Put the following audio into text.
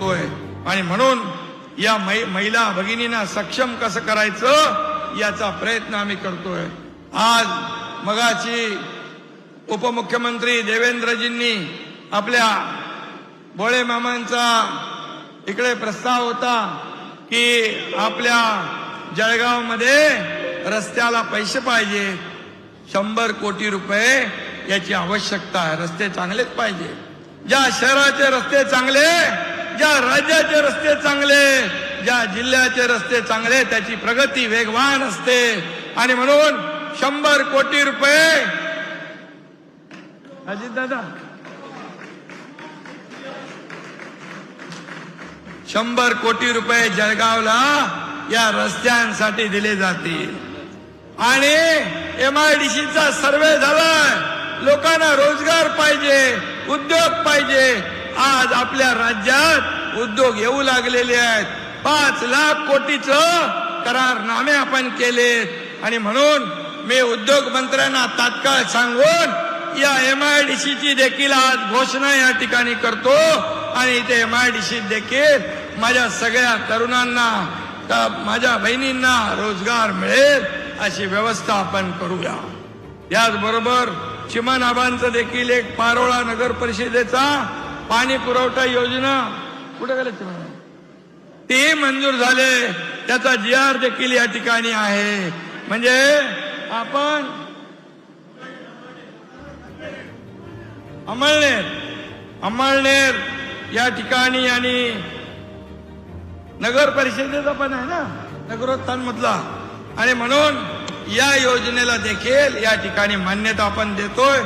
होतोय आणि म्हणून या मै- महिला भगिनींना सक्षम कसं करायचं याचा प्रयत्न आम्ही करतोय. आज मगाची उपमुख्यमंत्री देवेंद्रजींनी आपल्या भोळे मामांचा इकडे प्रस्ताव होता की आपल्या जळगावमध्ये रस्त्याला पैसे पाहिजे. शंभर कोटी रुपये याची आवश्यकता आहे. रस्ते चांगलेच पाहिजे. ज्या शहराचे रस्ते चांगले ज्या राज्याचे रस्ते चांगले ज्या जिल्ह्याचे रस्ते चांगले त्याची प्रगती वेगवान असते. आणि म्हणून शंभर कोटी रुपये अजित दादा. शंभर कोटी रुपये जळगावला या रस्त्यांसाठी दिले जातील. आणि एमआयडीसीचा सर्वे झालाय. लोकांना रोजगार पाहिजे उद्योग पाहिजे आज आपल्या राज्यात उद्योग येऊ लागलेले आहेत. पाच लाख कोटीचं करारनामे आपण केलेत. आणि म्हणून मी उद्योग मंत्र्यांना तात्काळ सांगून या एम आय डी सीची देखील आज घोषणा या ठिकाणी करतो. आणि इथे सी देखील माझ्या सगळ्या तरुणांना का माझ्या बहिणींना रोजगार मिळेल अशी व्यवस्था आपण करूया. याचबरोबर चिमनाबांचं देखील एक पारोळा नगर परिषदेचा पाणी पुरवठा योजना. कुठे गेले चिमना ते मंजूर झाले. त्याचा जी आर देखील या ठिकाणी आहे. म्हणजे आपण अमळनेर अमळनेर या ठिकाणी आणि नगर परिषदेचा पण आहे ना? नगरोत्थान मधला आणि म्हणून या योजनेला देखील या ठिकाणी मान्यता आपण देतोय.